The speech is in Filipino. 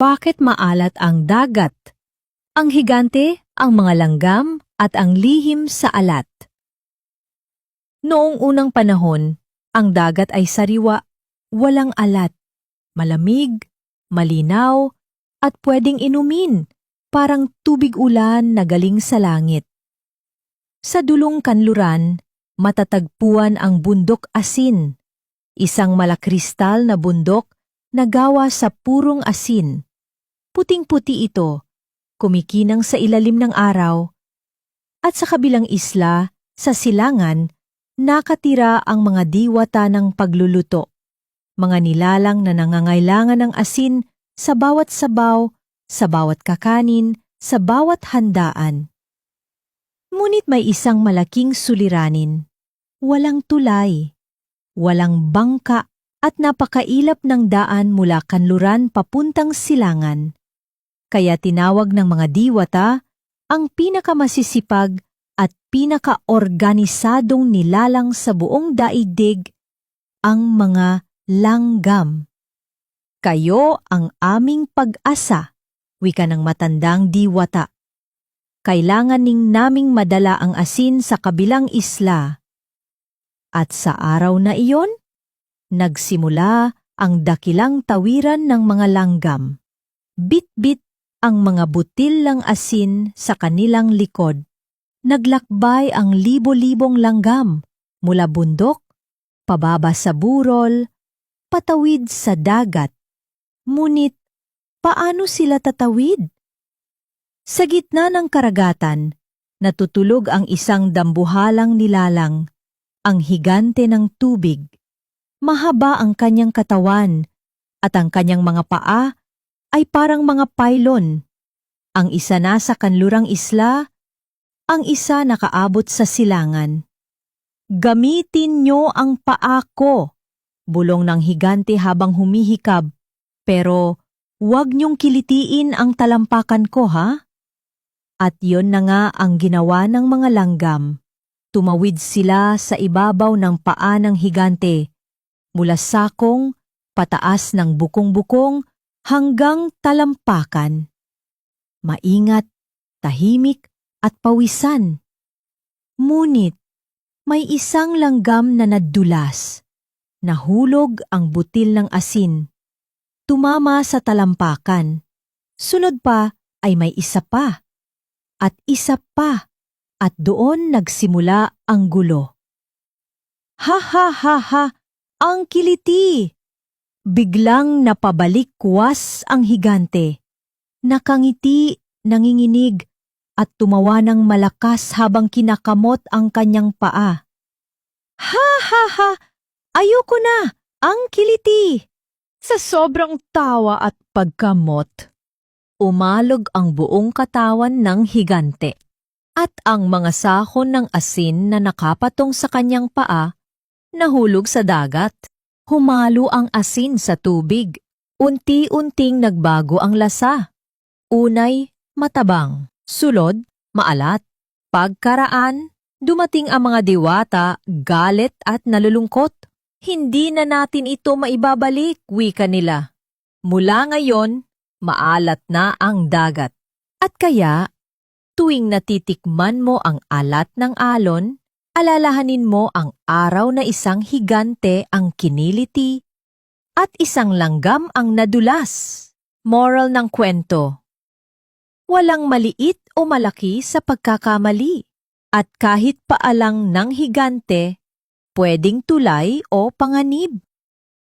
Bakit maalat ang dagat? Ang higante, ang mga langgam, at ang lihim sa alat. Noong unang panahon, ang dagat ay sariwa, walang alat, malamig, malinaw, at pwedeng inumin, parang tubig ulan na galing sa langit. Sa dulong kanluran, matatagpuan ang bundok asin, isang malakristal na bundok na gawa sa purong asin. Puting-puti ito, kumikinang sa ilalim ng araw, at sa kabilang isla, sa silangan, nakatira ang mga diwata ng pagluluto, mga nilalang na nangangailangan ng asin sa bawat sabaw, sa bawat kakanin, sa bawat handaan. Ngunit may isang malaking suliranin. Walang tulay, walang bangka at napakailap ng daan mula kanluran papuntang silangan. Kaya tinawag ng mga diwata ang pinakamasisipag at pinakaorganisadong nilalang sa buong daigdig, ang mga langgam. Kayo ang aming pag-asa, wika ng matandang diwata. Kailangan ning naming madala ang asin sa kabilang isla. At sa araw na iyon, nagsimula ang dakilang tawiran ng mga langgam. Bit-bit ang mga butil ng asin sa kanilang likod. Naglakbay ang libo-libong langgam mula bundok, pababa sa burol, patawid sa dagat. Ngunit, paano sila tatawid? Sa gitna ng karagatan, natutulog ang isang dambuhalang nilalang, ang higante ng tubig. Mahaba ang kanyang katawan at ang kanyang mga paa ay parang mga pylon. Ang isa nasa kanlurang isla, ang isa nakaabot sa silangan. Gamitin nyo ang paa ko, bulong ng higante habang humihikab, pero huwag nyong kilitiin ang talampakan ko ha? At yon na nga ang ginawa ng mga langgam. Tumawid sila sa ibabaw ng paa ng higante, mula sakong, pataas ng bukong-bukong, hanggang talampakan. Maingat, tahimik at pawisan. Ngunit, may isang langgam na nadulas. Nahulog ang butil ng asin. Tumama sa talampakan. Sunod pa ay may isa pa. At isa pa. At doon nagsimula ang gulo. Ha ha ha ha! Ang kiliti! Biglang napabalik-kuwas ang higante. Nakangiti, nanginginig, at tumawa ng malakas habang kinakamot ang kanyang paa. Ha ha ha! Ayoko na! Ang kiliti! Sa sobrang tawa at pagkamot, umalog ang buong katawan ng higante. At ang mga sahon ng asin na nakapatong sa kanyang paa, nahulog sa dagat. Humalo ang asin sa tubig. Unti-unting nagbago ang lasa. Unay, matabang. Sulod, maalat. Pagkaraan, dumating ang mga diwata, galit at nalulungkot. Hindi na natin ito maibabalik, wika nila. Mula ngayon, maalat na ang dagat. At kaya, tuwing natitikman mo ang alat ng alon, alalahanin mo ang araw na isang higante ang kiniliti at isang langgam ang nadulas. Moral ng kwento. Walang maliit o malaki sa pagkakamali at kahit paalang ng higante, pwedeng tulay o panganib.